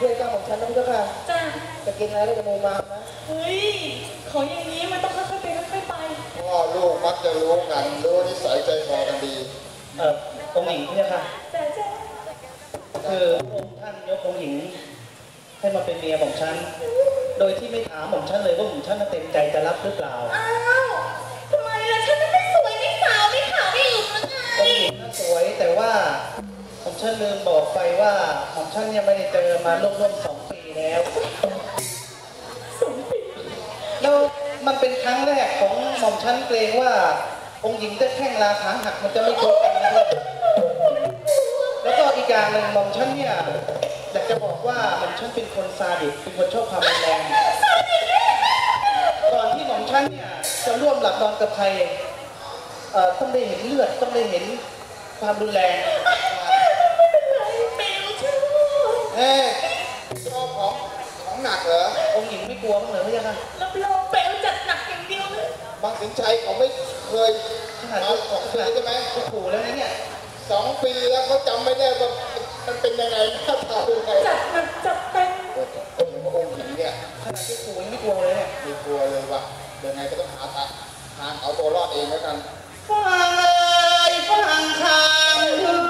เพื่อนเจ้าของฉันนะพี่เจ้าค่ะจ้าจะกินอะไรก็จะมูมามนะเฮ้ย ของอย่างนี้มันต้องค่อยๆไปค่อยๆไป พ่อลูกมักจะรู้กันรู้นิสัยใจคอกันดี เออองค์หญิงเนี่ยค่ะจ้าจ้าคือองค์ท่านยกองค์หญิง ให้มาเป็นเมียของฉัน โดยที่ไม่ถามของฉันเลยว่าของฉันน่ะเต็มใจจะรับหรือเปล่า อ้าว ฉันลืมบอกไปว่าของฉันเนี่ยไม่ได้เจอมาร่วมๆสองปีแล้วแล้วมันเป็นครั้งแรกของหม่อมฉันเกรงว่าองค์หญิงจะแข้งลาขาหักมันจะไม่คบกันนะครับแล้วก็อีกอย่างหนึ่งหม่อมฉันเนี่ยอยากจะบอกว่าหม่อมฉันเป็นคนซาดิสเป็นคนชอบความรุนแรงก่อนที่หม่อมฉันเนี่ยจะร่วมหลับนอนกับใครเอ่อต้องได้เห็นเลือดต้องได้เห็นความรุนแรงเบลชอบ เฮ้ยชอบของของหนักเหรอ องค์หญิงไม่กลัวบ้างเหรอพี่ยังคะรับรองเบลจัดหนักอย่างเดียวเลยบางสินชัยเขาไม่เคยขนาดมาของเคยใช่ไหมขู่แล้วนะเนี่ยสองปีแล้วเขาจำไม่ได้ว่ามันเป็นยังไงหน้าตาเป็นยังไงจัดหนักจัดเต็มโอ้โหเห็นว่าองค์หญิงเนี่ยขนาดที่ขู่ยังไม่กลัวเลยเนี่ยมีกลัวเลยว่ายังไงก็ต้องหาทางทางเอาตัวรอดเองแล้วกันฟังเลยฟังคำจริง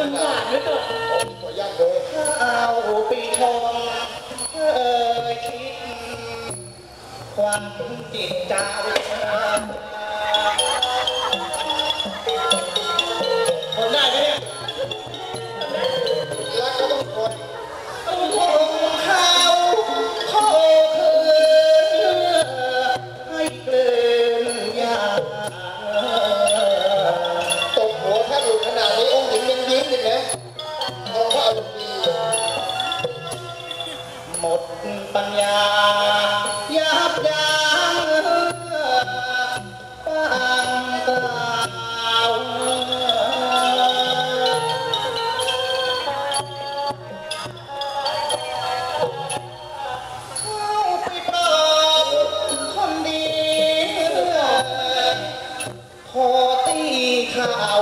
ด้รักหักอารมณ์มันหวานด้วยเกินองค์ตัวยาเลยเอาปีทองเอ่ยคิด ความจิตใจ ปัญญายับยั้งตั้งกล่าวเข้าไปปลอบคนดีโหตีเขา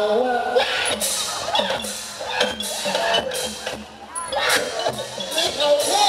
นี่เขา